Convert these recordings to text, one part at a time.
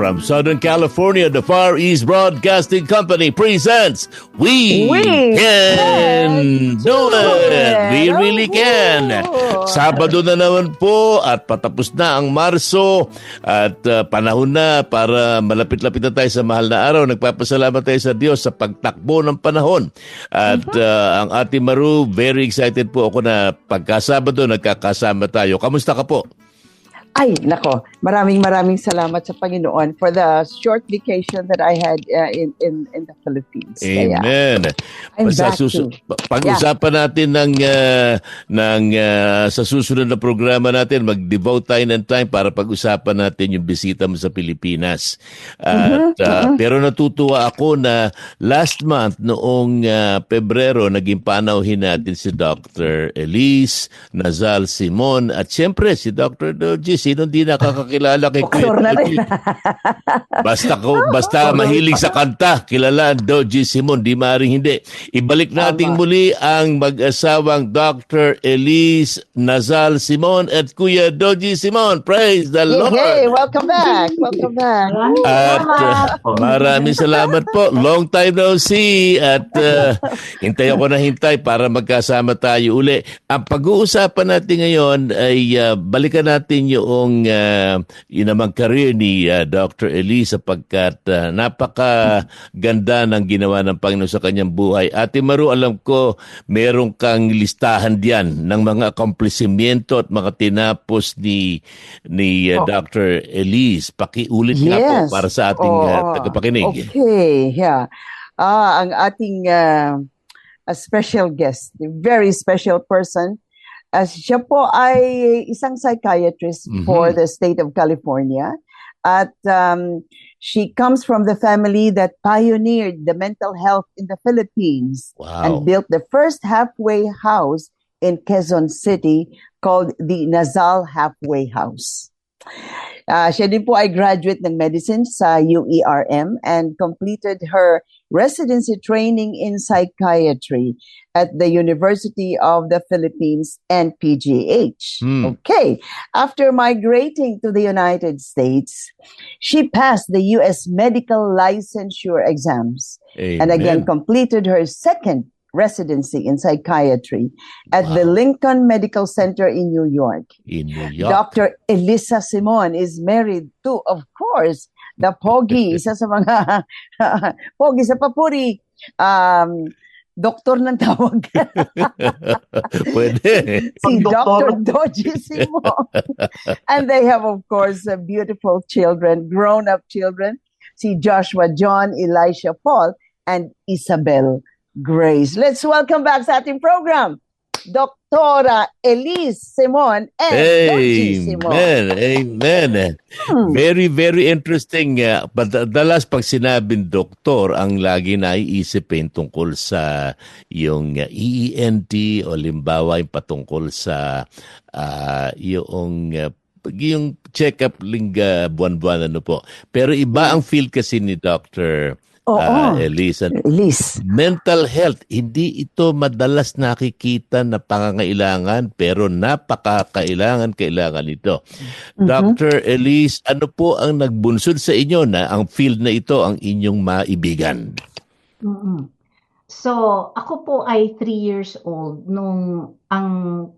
From Southern California, the Far East Broadcasting Company presents We, We Can Can Do Do It! It! We really can! Oh. Sabado na naman po at patapos na ang Marso at uh, panahon na para malapit-lapit na tayo sa mahal na araw. Nagpapasalamat tayo sa Diyos sa pagtakbo ng panahon. At Mm-hmm. uh, ang Ate Maru, very excited po ako na pagkasabado nagkakasama tayo. Kamusta ka po? Ay, nako. Maraming maraming salamat sa Panginoon for the short vacation that I had uh, in, in in the Philippines. Kaya, Amen. I'm Basta back susu- to- pag-usapan natin ng, ah, ng ah, sa susunod na programa natin, mag-devote tayo ng time para pag-usapan natin yung bisita mo sa Pilipinas. At, Mm-hmm, ah, Pero natutuwa ako na last month, noong ah, Pebrero, naging panauhin natin si Dr. Elise Nazal Simon at siyempre si Dr. Doji. Sino di nakakakilala kay Kuya na rin. Basta ko basta mahilig sa kanta, kilala Doji Simon, di maaaring hindi. Ibalik nating Tama. muli ang mag-asawang Dr. Elise Nazal Simon at Kuya Doji Simon. Praise the Lord. Hey, welcome back. Welcome back. At uh, maraming salamat po. Long time no see. At uh, hintay ako na hintay para magkasama tayo uli. Ang pag-uusapan natin ngayon ay uh, balikan natin yung uh, yun namang career ni uh, Dr. Elise sapagkat uh, napakaganda ng ginawa ng Panginoon sa kanyang buhay. Ate Maru, alam ko meron kang listahan diyan ng mga accomplishmento at mga tinapos ni ni uh, Oh. Dr. Elise. Pakiulit nga po Yes. para sa ating Oo. uh, tagapakinig. Okay, yeah. Ah, ang ating uh, a special guest, a very special person. As siya po ay isang psychiatrist Mhm. for the state of California. At um, she comes from the family that pioneered the mental health in the Philippines Wow. and built the first halfway house in Quezon City called the Nazal Halfway House. Ah, siya din po ay graduate ng medicine sa UERM and completed her residency training in psychiatry at the University of the Philippines and PGH. Hmm. Okay. After migrating to the United States, she passed the US medical licensure exams and again completed her second residency in psychiatry at the Lincoln Medical Center in New York. in New York. Dr. Elisa Simon is married to, of course, the Pogi, isa sa mga Pogi sa Papuri. Um, doktor ng tawag. Pwede. si Dr. Doji Simon. and they have, of course, uh, beautiful children, grown-up children. Si Joshua John, Elisha Paul, and Isabel Grace. Let's welcome back sa ating program, Doktora Elise Simon and Doji Simon. Amen. Amen. Hmm. Very, very interesting. Uh, dalas pag sinabing doktor, ang lagi naiisipin tungkol sa yung uh, EENT o limbawa yung patungkol sa uh, yung uh, yung check-up lingga buwan-buwan ano po. Pero iba ang field kasi ni Dr. Oo. uh, Elise. Elise. Mental health, hindi ito madalas nakikita na pangangailangan pero napakakailangan kailangan ito. Mhm. Dr. Elise, ano po ang nagbunsod sa inyo na ang field na ito ang inyong maibigan? Mm. So, ako po ay three years old nung ang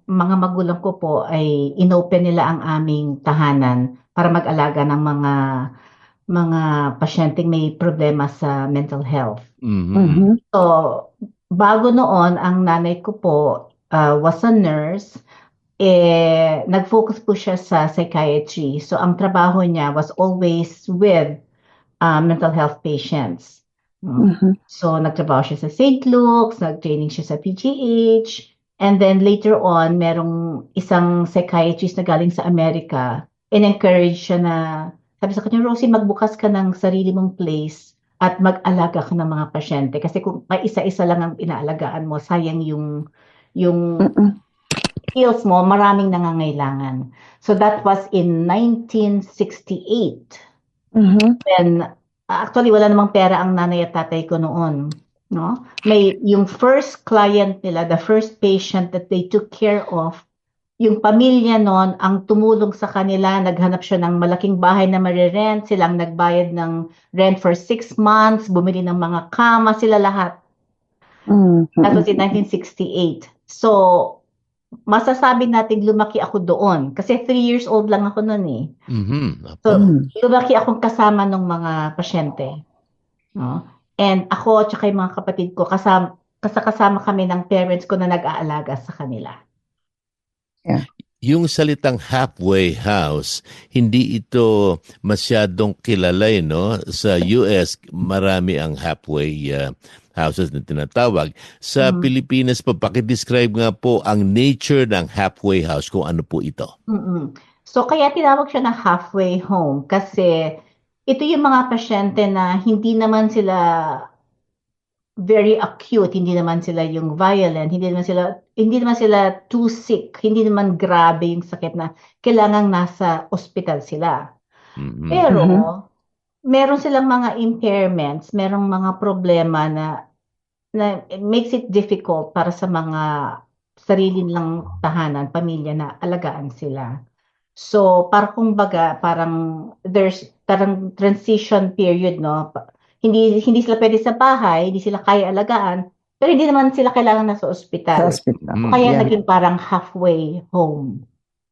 mga magulang ko po ay inopen nila ang aming tahanan para mag-alaga ng mga mga pasyenteng may problema sa mental health. Mhm. Mhm. So, bago noon, ang nanay ko po uh, was a nurse. Eh, nag-focus po siya sa psychiatry. So, ang trabaho niya was always with uh, mental health patients. Mm. Mhm. So, nagtrabaho siya sa St. Luke's, nag-training siya sa PGH, and then later on, merong isang psychiatrist na galing sa Amerika, in-encourage siya na, sabi sa kanya, Rosie, magbukas ka ng sarili mong place at mag-alaga ka ng mga pasyente kasi kung pa isa-isa lang ang inaalagaan mo, sayang yung yung Mm-mm. skills mo, maraming nangangailangan. So that was in 1968. Mhm. Then, actually, wala namang pera ang nanay at tatay ko noon. No? May, yung first client nila, the first patient that they took care of, yung pamilya noon ang tumulong sa kanila, naghanap siya ng malaking bahay na marirent, silang nagbayad ng rent for six months, bumili ng mga kama, sila lahat. Mhm. That was in 1968. So, masasabi natin lumaki ako doon. Kasi three years old lang ako noon eh. Mhm. So, Mhm. lumaki akong kasama ng mga pasyente. No? And ako at yung mga kapatid ko, kasama, kasakasama kami ng parents ko na nag-aalaga sa kanila. Yung salitang halfway house, hindi ito masyadong kilala eh, no? Sa US, marami ang halfway uh, houses na tinatawag. Sa Mm. Pilipinas po, pakidescribe nga po ang nature ng halfway house kung ano po ito. Mm-mm. So, kaya tinawag siya na halfway home kasi ito yung mga pasyente na hindi naman sila very acute, hindi naman sila yung violent, hindi naman sila hindi naman sila too sick, hindi naman grabe yung sakit na kailangang nasa ospital sila. Mhm. Pero Mhm. meron silang mga impairments, merong mga problema na na it makes it difficult para sa mga sarili nilang tahanan, pamilya na alagaan sila. So, para kumbaga, parang there's parang transition period, no? Hindi hindi sila pwede sa bahay, hindi sila kaya alagaan, pero hindi naman sila kailangan nasa Sa ospital. hospital. Mm. Kaya Yeah. naging parang halfway home.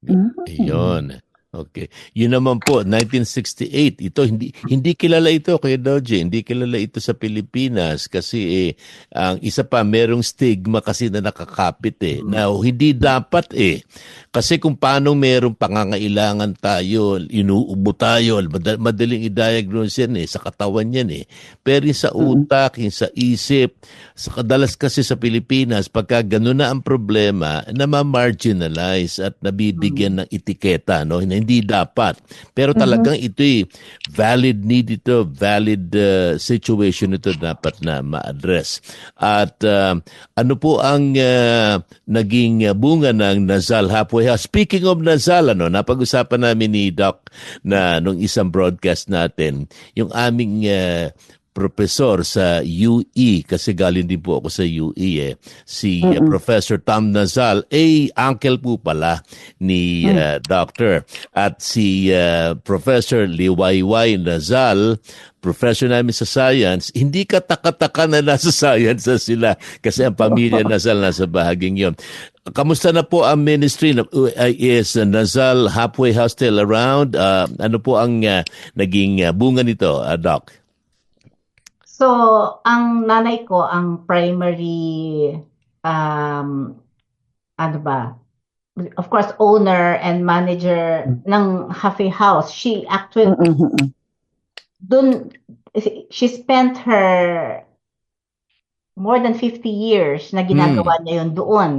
Mhm. Ayun. Okay. Yun naman po, 1968. Ito, hindi hindi kilala ito kay Doji. Hindi kilala ito sa Pilipinas kasi eh, ang isa pa, merong stigma kasi na nakakapit eh. Na hindi dapat eh. Kasi kung paano merong pangangailangan tayo, inuubo tayo, mad- madaling i-diagnose yan eh, sa katawan yan eh. Pero yung sa utak, yung sa isip, sa kadalas kasi sa Pilipinas, pagka gano'n na ang problema, na ma-marginalize at nabibigyan ng etiketa, no? Hindi dapat. Pero talagang ito'y valid need ito, valid uh, situation ito dapat na ma-address. At uh, ano po ang uh, naging bunga ng Nazal Halfway House? Speaking of Nazal, ano, napag-usapan namin ni Doc na nung isang broadcast natin, yung aming uh, professor sa UE kasi galing din po ako sa UE eh si uh, Professor Tom Nazal eh uncle po pala ni uh, Doctor at si uh, Professor Liwayway Nazal professor namin sa science, hindi ka taka-taka na nasa science na sila kasi ang pamilya Nazal nasa bahaging yon. Kamusta na po ang ministry? Na- uh, Is uh, Nazal Halfway House still around? Uh, ano po ang uh, naging uh, bunga nito, uh, Doc? So, ang nanay ko, ang primary, um, ano ba, of course, owner and manager ng Happy House. She actually, Mhm. dun, she spent her more than 50 years na ginagawa niya yun doon.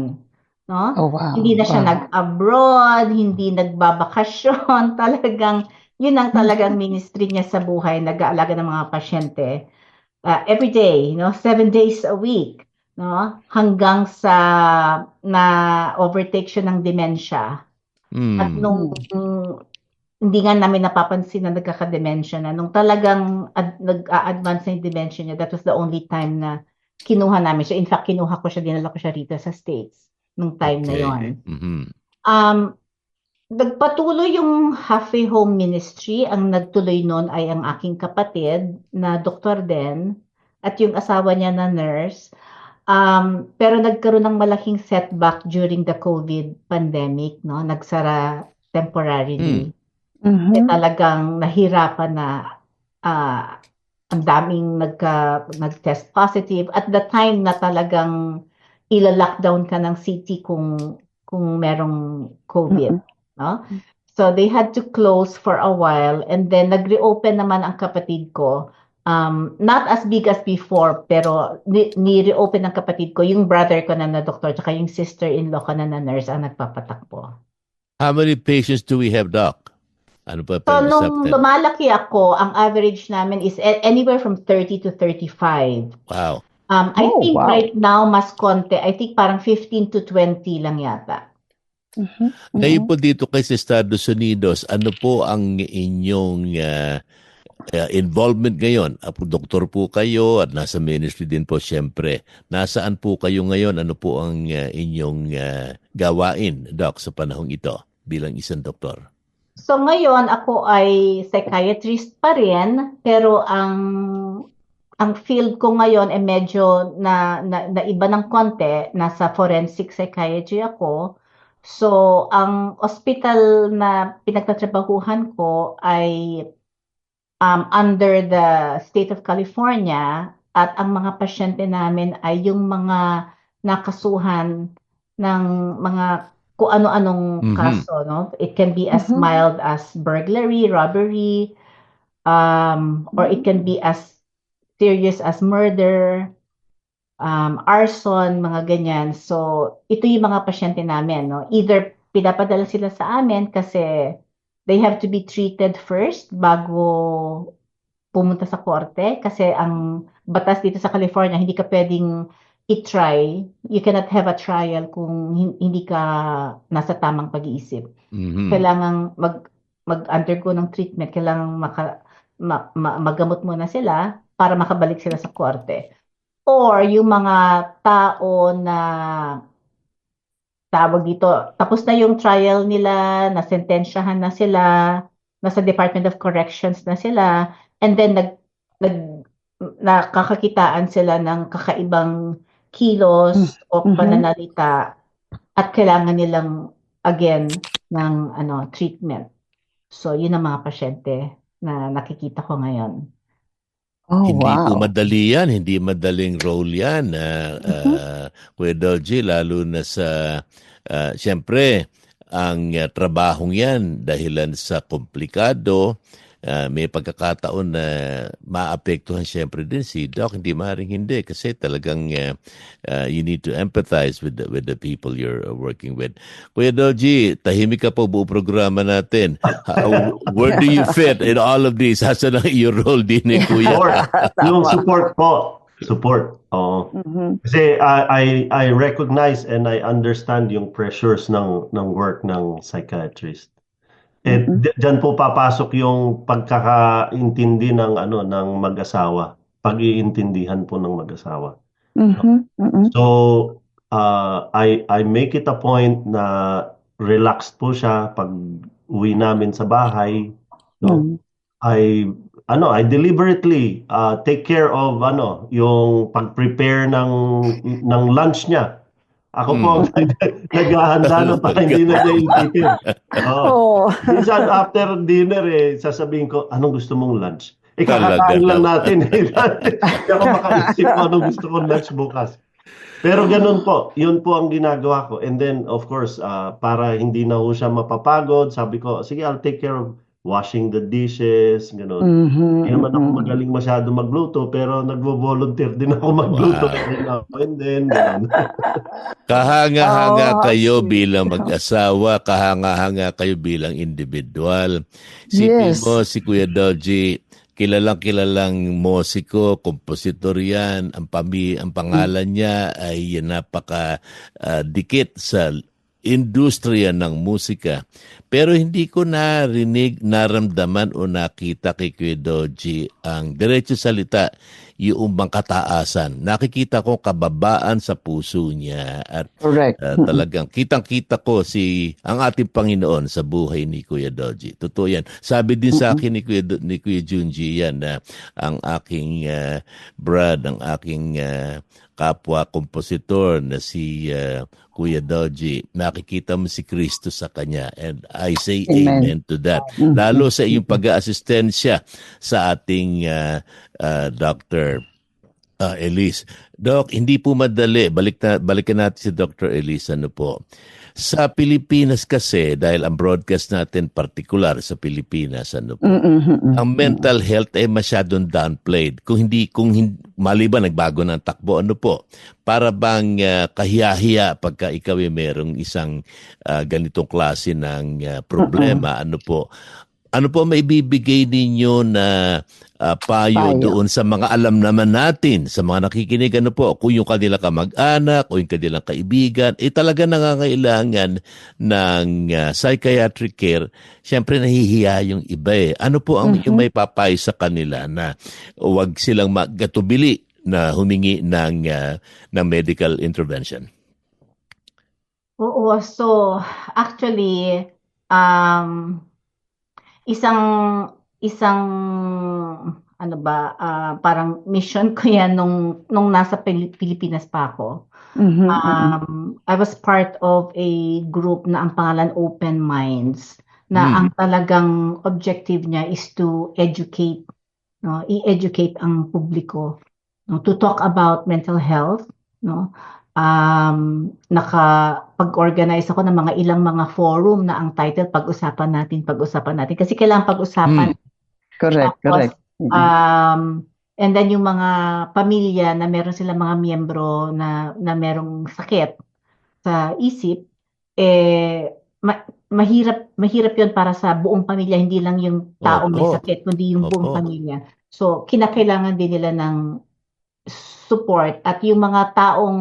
No? Oh, wow. Hindi na siya Wow. nag-abroad, hindi nagbabakasyon. Talagang, yun ang talagang ministry niya sa buhay, nag-aalaga ng mga pasyente. Uh, every day, no? Seven days a week. No? Hanggang sa na overtake siya ng dementia. Hmm. At nung nung hindi nga namin napapansin na nagkaka-dementia na, nung talagang ad, nag-a-advance na yung dementia niya, that was the only time na kinuha namin siya. In fact, kinuha ko siya, dinala ko siya rito sa States nung time na Okay. yon. Mhm. Um, nagpatuloy yung Halfway Home Ministry. Ang nagtuloy noon ay ang aking kapatid na doktor din at yung asawa niya na nurse. Um, pero nagkaroon ng malaking setback during the COVID pandemic, no? Nagsara temporarily. Mhm. Eh, talagang nahirapan na ah, ang daming nagka, nag-test positive. At the time na talagang ila-lockdown ka ng city kung kung merong COVID. No? So they had to close for a while and then nag-reopen naman ang kapatid ko. Um, not as big as before, pero ni- ni-reopen ng kapatid ko, yung brother ko na na doktor, tsaka yung sister-in-law ko na na nurse ang nagpapatakbo. How many patients do we have, Doc? Ano pa So, nung lumalaki ako, ang average namin is anywhere from 30 to 35. Wow. Um, I Oh, think wow. right now, mas konti. I think parang 15 to 20 lang yata. Mhm, Ngayon mhm. po dito kay sa Estados Unidos, ano po ang inyong ah, ah, involvement ngayon? Apo, doktor po kayo at nasa ministry din po siyempre. Nasaan po kayo ngayon? Ano po ang ah, inyong ah, gawain, Doc, sa panahong ito bilang isang doktor? So ngayon ako ay psychiatrist pa rin, pero ang ang field ko ngayon ay medyo na, na, na iba ng konti, nasa forensic psychiatry ako. So ang hospital na pinagtatrabahuhan ko ay um, under the state of California at ang mga pasyente namin ay yung mga nakasuhan ng mga kung ano-anong Mhm. kaso, no? It can be as Mhm. mild as burglary, robbery, um, or it can be as serious as murder, um, arson, mga ganyan. So, ito yung mga pasyente namin, no? Either pinapadala sila sa amin kasi they have to be treated first bago pumunta sa korte kasi ang batas dito sa California, hindi ka pwedeng i-try. You cannot have a trial kung hin- hindi ka nasa tamang pag-iisip. Mhm. Kailangan mag mag-undergo ng treatment, kailangan maka, ma, ma- magamot muna sila para makabalik sila sa korte. Or yung mga tao na tawag dito, tapos na yung trial nila, nasentensyahan na sila, nasa Department of Corrections na sila, and then nag, nag nakakakitaan sila ng kakaibang kilos o Mhm. pananalita at kailangan nilang again ng ano treatment. So, yun ang mga pasyente na nakikita ko ngayon. Oh, hindi po wow. madali yan, hindi madaling role yan, uh, uh, Kuya Dolce, lalo na sa, uh, siyempre, ang uh, trabahong yan dahilan sa komplikado, uh, may pagkakataon na maapektuhan siyempre din si Doc, hindi maaaring hindi kasi talagang uh, uh, you need to empathize with the, with the people you're uh, working with. Kuya Dolce, tahimik ka po buong programa natin. How- where do you fit in all of this? Hasa na your role din ni Kuya? Support. yung support po. Support. Oo. Mhm. Kasi I, I I recognize and I understand yung pressures ng ng work ng psychiatrist. Eh Mhm. d- diyan po papasok yung pagkakaintindi ng ano ng mag-asawa. Pag-iintindihan po ng mag-asawa. Mhm, mhm. So uh, I I make it a point na relaxed po siya pag uwi namin sa bahay. No? Mhm. I ano, I deliberately uh, take care of ano, yung pag-prepare ng ng lunch niya. Ako po ang naghahanda na para hindi na niya iisipin. Oo. Oh. Minsan after dinner eh, sasabihin ko, anong gusto mong lunch? Eh, kakakain lang natin. eh. Hindi ako makaisip kung anong gusto kong lunch bukas. Pero ganun po, yun po ang ginagawa ko. And then, of course, uh, para hindi na ho siya mapapagod, sabi ko, sige, I'll take care of washing the dishes, ganun. Mhm, Hindi naman ako mhm. magaling masyado magluto, pero nagvo-volunteer din ako magluto. Wow. And then. Kahanga-hanga Oh, kayo bilang mag-asawa, kahanga-hanga kayo bilang individual. Sipin Yes. mo si Kuya Doji, kilalang kilalang musiko, kompositor yan, ang, pami, ang pangalan niya ay napaka ah, dikit sa industriya ng musika. Pero hindi ko narinig, naramdaman o nakita kay Kuya Doji ang diretso salita yung bang kataasan. Nakikita ko kababaan sa puso niya at Correct. Uh, talagang kitang-kita ko si ang ating Panginoon sa buhay ni Kuya Doji. Totoo yan. Sabi din sa akin ni Kuya, ni Kuya Junji yan na ang aking uh, Brad, ang aking uh, kapwa kompositor na si uh, Kuya Doji, nakikita mo si Kristo sa kanya. And I say amen, Amen. to that. Mhm. Lalo sa iyong pag-aasistensya sa ating uh, uh, Dr. Ah, Elise. Doc, hindi po madali. Balik na, balikan natin si Dr. Elise. Ano po? Sa Pilipinas kasi, dahil ang broadcast natin partikular sa Pilipinas, ano po? Mhm, mhm. Ang mental health ay masyadong downplayed. Kung hindi, kung hindi, maliban nagbago ng takbo, ano po? Para bang ah, kahiya-hiya pagka ikaw ay merong isang ah, ganitong klase ng ah, problema, ano po? Ano po may bibigay ninyo na ah, payo, Payo. doon sa mga alam naman natin, sa mga nakikinig, ano po, kung yung kanila kamag-anak o yung kanilang kaibigan, eh talaga nangangailangan ng ah, psychiatric care, syempre nahihiya yung iba eh. Ano po ang Mhm. yung may papayo sa kanila na huwag silang magatubili na humingi ng, ah, ng medical intervention? Oo, so actually um isang isang ano ba ah, parang mission ko yan nung nung nasa Pili- Pilipinas pa ako. Mhm, mhm. Um I was part of a group na ang pangalan Open Minds na Hmm. ang talagang objective niya is to educate no, i-educate ang publiko no, to talk about mental health, no. Um, nakapag-organize ako ng mga ilang mga forum na ang title pag-usapan natin, pag-usapan natin kasi kailangan pag-usapan. Correct, Tapos, correct. Mhm. Um, and then yung mga pamilya na meron silang mga miyembro na na merong sakit sa isip eh ma- mahirap mahirap 'yon para sa buong pamilya hindi lang yung taong may Opo. sakit kundi yung buong Opo. pamilya. So kinakailangan din nila ng support at yung mga taong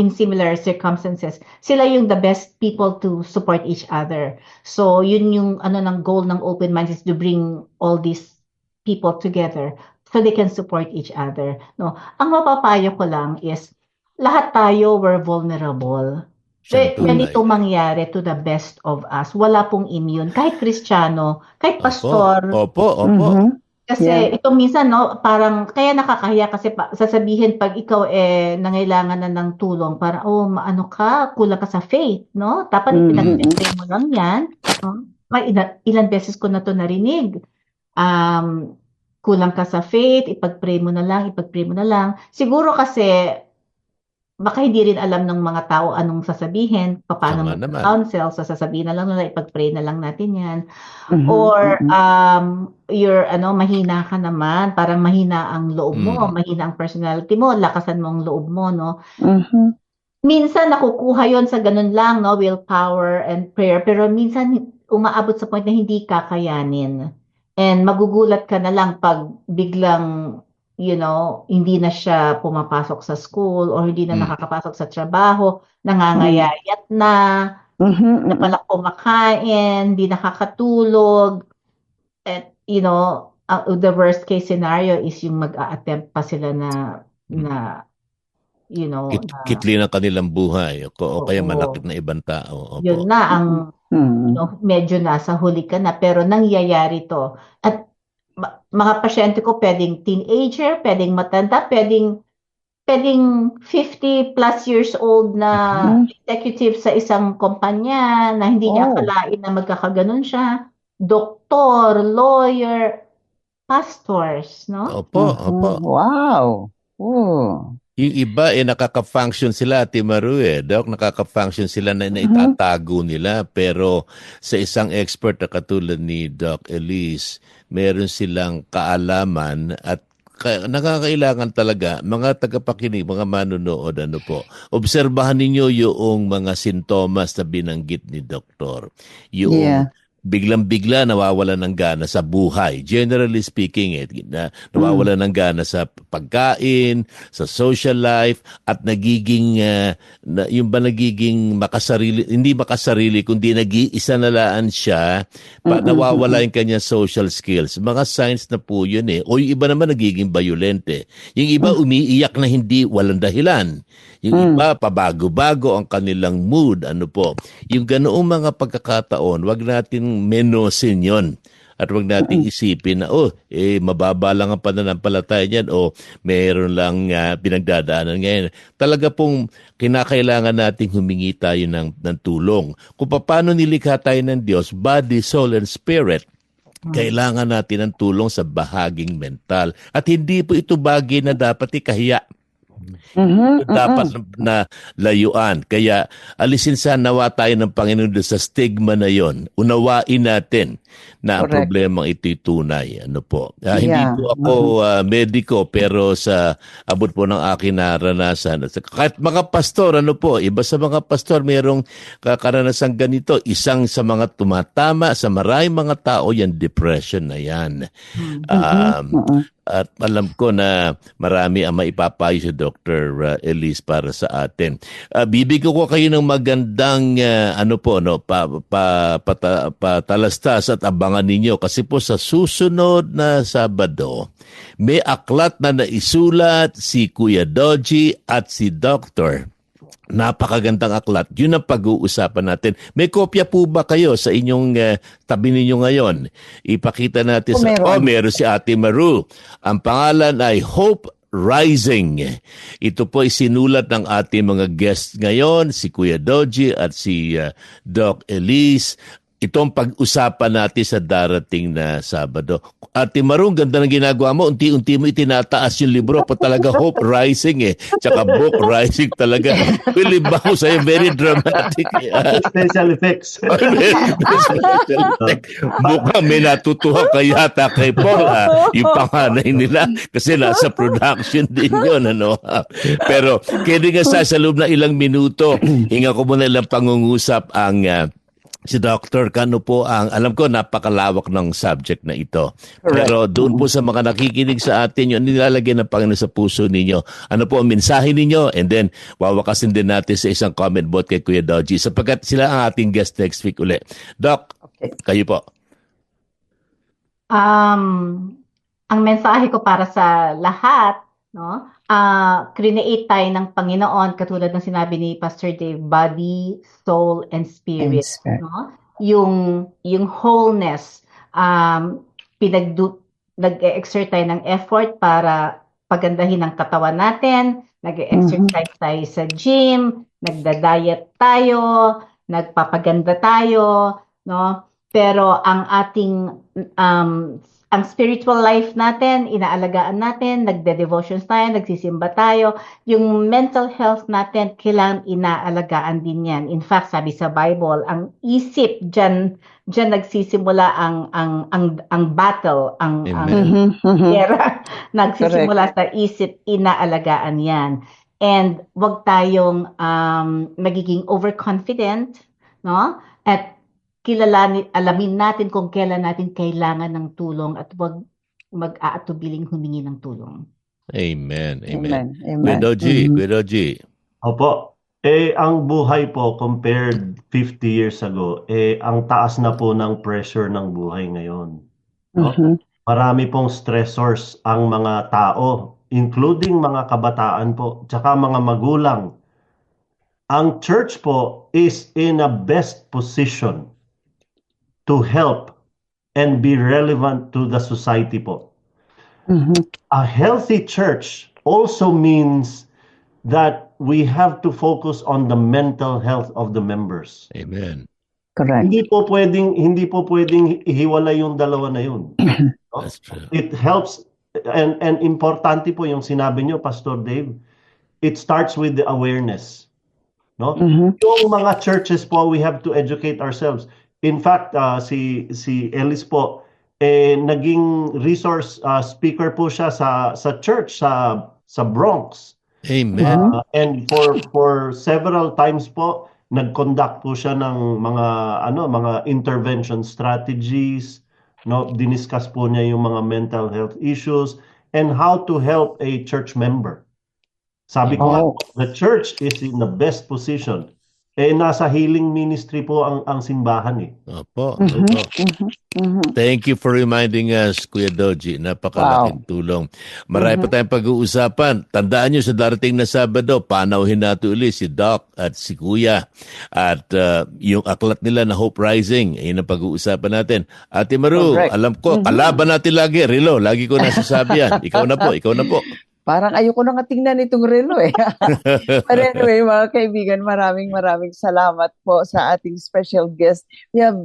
in similar circumstances sila yung the best people to support each other. So yun yung ano ng goal ng Open Minds is to bring all these people together so they can support each other. No, ang mapapayo ko lang is lahat tayo were vulnerable. Eh, Siyempre. ganito mangyari to the best of us. Wala pong immune. Kahit Kristiyano, kahit Opo. pastor, Opo, opo. Mhm. Kasi Yeah. ito minsan no, parang kaya nakakahiya kasi pa, sasabihin pag ikaw eh nangailangan na ng tulong para oh maano ka, kulang ka sa faith, no? Dapat Mm, pinag-pray mo lang 'yan, no? May ilan, ilan beses ko na to narinig. Um, kulang ka sa faith, ipag-pray mo na lang, ipag-pray mo na lang. Siguro kasi baka hindi rin alam ng mga tao anong sasabihin, paano mag-counsel, so sasabihin na lang nila, ipag-pray na lang natin 'yan. Mhm, Or mhm. um you're ano mahina ka naman, parang mahina ang loob mo, Mm. mahina ang personality mo, lakasan mo ang loob mo, no? Mhm. Minsan nakukuha 'yon sa ganun lang, no, willpower and prayer, pero minsan umaabot sa point na hindi kakayanin. And magugulat ka na lang pag biglang you know, hindi na siya pumapasok sa school or hindi na Mm. nakakapasok sa trabaho, nangangayayat na, Mhm, na mhm. pala kumakain, hindi nakakatulog. At, you know, uh, the worst case scenario is yung mag-a-attempt pa sila na, na, you know, Kit, na, kitli ng kanilang buhay o, o kaya Oo. manakit na ibang tao. Opo. yun na ang, Mhm. no, medyo nasa huli ka na, pero nangyayari to. At mga pasyente ko, pwedeng teenager, pwedeng matanda, pwedeng pwedeng 50 plus years old na Mhm. executive sa isang kumpanya na hindi niya Oh. akalain na magkakaganon siya. Doktor, lawyer, pastors, no? Opo, opo. Wow. Oh. Yung iba eh nakaka-function sila, Ate Maru eh. Doc, nakaka-function sila na, na Mhm. itatago nila. Pero sa isang expert na katulad ni Doc Elise, meron silang kaalaman at ka- nakakailangan talaga mga tagapakinig, mga manunood, ano po, obserbahan ninyo yung mga sintomas na binanggit ni doktor. Yung Yeah. Biglang-bigla nawawala ng gana sa buhay. Generally speaking, eh, na, nawawala ng gana sa pagkain, sa social life, at nagiging, ah, na, yung ba nagiging makasarili, hindi makasarili, kundi nag-iisa na laan siya, pa, Mm-mm, nawawala yung kanya social skills. Mga signs na po yun eh. O yung iba naman nagiging violente. Yung iba umiiyak na hindi walang dahilan. Yung Mm. iba, pabago-bago ang kanilang mood. Ano po. Yung ganoong mga pagkakataon, wag natin menosin yon At wag natin isipin na, oh, eh, mababa lang ang pananampalataya niyan o mayroon lang ah, pinagdadaanan ngayon. Talaga pong kinakailangan nating humingi tayo ng, ng tulong. Kung paano nilikha tayo ng Diyos, body, soul, and spirit, kailangan natin ng tulong sa bahaging mental. At hindi po ito bagay na dapat ikahiya. Mhm, dapat mhm. na layuan. Kaya alisin sa nawa tayo ng Panginoon sa stigma na yon. Unawain natin na Correct. problemang ito'y tunay. Ano po? Ah, Hindi Yeah. po ako ah, mediko pero sa abot po ng aking naranasan. Kahit mga pastor, ano po, iba sa mga pastor mayroong kakaranasan ganito. Isang sa mga tumatama sa maraming mga tao yan, depression na yan. Um, Mhm. at alam ko na marami ang maipapayo si Dr. uh, Elise para sa atin. Uh, bibigyan ko kayo ng magandang uh, ano po no pa, pa, pata- patalastas at abangan ninyo kasi po sa susunod na Sabado may aklat na naisulat si Kuya Doji at si Dr. Napakagandang aklat. Yun ang pag-uusapan natin. May kopya po ba kayo sa inyong eh, tabi ninyo ngayon? Ipakita natin Oh, sa... meron. Oh, meron si Ate Maru. Ang pangalan ay Hope Rising. Ito po ay sinulat ng ating mga guests ngayon, si Kuya Doji at si uh, Doc Elise. Ito ang pag-usapan natin sa darating na Sabado. Ate Marung, ganda ng ginagawa mo. Unti-unti mo itinataas yung libro pa talaga Hope Rising eh. Tsaka Book Rising talaga. Believe ako sa'yo, very dramatic. Ah, Special effects. Mukhang may natutuwa ka yata kay Paul, ah, yung panganay nila. Kasi nasa production din yun, ano. Pero, kaya nga sa, sa loob na ilang minuto, hinga ko muna ilang pangungusap ang ah, si Dr. Kano po ang, alam ko, napakalawak ng subject na ito. Pero doon po sa mga nakikinig sa atin, yung nilalagay ng Panginoon sa puso ninyo, ano po ang mensahe ninyo? And then, wawakasin din natin sa isang comment bot kay Kuya Doji sapagkat sila ang ating guest next week uli. Doc, Okay. kayo po. Um, ang mensahe ko para sa lahat, no? Ah, create tayo ng Panginoon katulad ng sinabi ni Pastor Dave, body, soul, and spirit, And spirit. no? Yung yung wholeness, um, pinagdu nag-exert tayo ng effort para pagandahin ang katawan natin, nag-exercise tayo sa gym, nagda-diet tayo, nagpapaganda tayo, no? Pero ang ating um, ang spiritual life natin, inaalagaan natin, nagde-devotions tayo, nagsisimba tayo. Yung mental health natin, kailangan inaalagaan din yan. In fact, sabi sa Bible, ang isip dyan, dyan nagsisimula ang ang ang ang battle, ang ang Amen. Mhm, mhm. gera. Nagsisimula sa isip, inaalagaan yan. And wag tayong um, magiging overconfident, no? At kilalanin, alamin natin kung kailan natin kailangan ng tulong at wag mag-aatubiling humingi ng tulong. Amen. Amen. Amen. Amen. Doji, Mhm. Kuya Doji. Opo. Eh, ang buhay po compared 50 years ago, eh, ang taas na po ng pressure ng buhay ngayon. No? Mhm. Marami pong stressors ang mga tao, including mga kabataan po, tsaka mga magulang. Ang church po is in a best position to help and be relevant to the society po. Mhm. A healthy church also means that we have to focus on the mental health of the members. Amen. Correct. Hindi po pwedeng hindi po pwedeng ihiwalay yung dalawa na yun. That's true. It helps and and importante po yung sinabi niyo Pastor Dave. It starts with the awareness. No? Mhm. Yung mga churches po, we have to educate ourselves. In fact, uh, si si Ellis po eh naging resource uh, speaker po siya sa sa church sa sa Bronx. Amen. Uh, and for for several times po nag-conduct po siya ng mga ano mga intervention strategies no diniscuss po niya yung mga mental health issues and how to help a church member sabi ko Oh. the church is in the best position eh nasa healing ministry po ang ang simbahan eh Opo. Mhm. opo. Mhm. Mhm. Thank you for reminding us, Kuya Doji. Napakalaking tulong. Marami pa tayong pag-uusapan. Tandaan nyo sa darating na Sabado, panauhin natin ulit si Doc at si Kuya. At uh, yung aklat nila na Hope Rising, yun ang pag-uusapan natin. Ate Maru, Correct. alam ko, kalaban natin lagi. Rilo, lagi ko nasasabi yan. Ikaw na po, ikaw na po. Parang ayoko na nga tingnan itong relo eh. But anyway, mga kaibigan, maraming maraming salamat po sa ating special guest. We have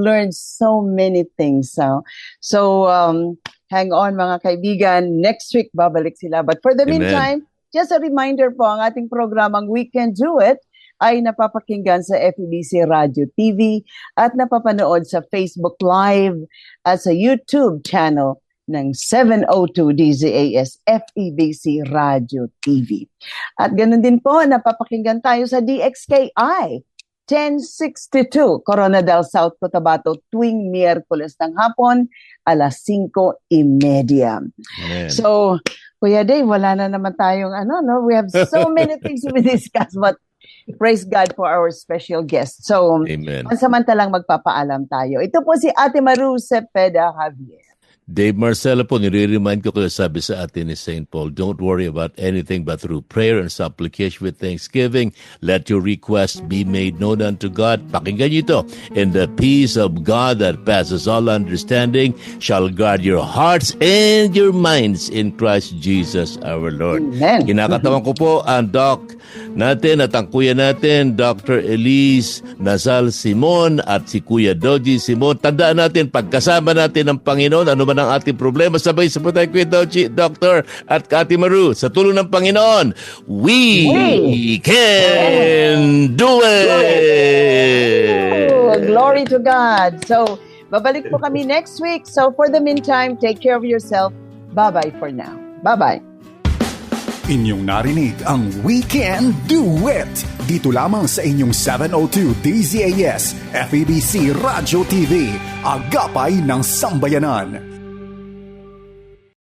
learned so many things. So, so um, hang on mga kaibigan. Next week, babalik sila. But for the Amen. meantime, just a reminder po, ang ating programang We Can Do It ay napapakinggan sa FEBC Radio TV at napapanood sa Facebook Live at sa YouTube channel ng 702 DZAS FEBC Radio TV. At ganun din po, napapakinggan tayo sa DXKI 1062 Coronadal South Cotabato tuwing Miyerkules ng hapon alas 5.30. Amen. So, Kuya Dave, wala na naman tayong ano, no? We have so many things to discuss, but praise God for our special guest. So, Amen. pansamantalang magpapaalam tayo. Ito po si Ate Maru Cepeda Javier. Dave Marcelo po, nire-remind ko kayo sabi sa atin ni St. Paul, don't worry about anything but through prayer and supplication with thanksgiving, let your requests be made known unto God. Pakinggan niyo ito. And the peace of God that passes all understanding shall guard your hearts and your minds in Christ Jesus our Lord. Amen. Kinakatawan ko po ang doc natin at ang kuya natin, Dr. Elise Nazal Simon at si Kuya Doji Simon. Tandaan natin, pagkasama natin ang Panginoon, ano man ang ating problema, sabay sa Kuya Doji, Dr. at Kati Maru. Sa tulong ng Panginoon, we, We can do it! Oh, glory to God. So, babalik po kami next week. So, for the meantime, take care of yourself. Bye-bye for now. Bye-bye. Inyong narinig ang Weekend Duet dito lamang sa inyong 702 DZAS FEBC Radio TV, Agapay ng Sambayanan.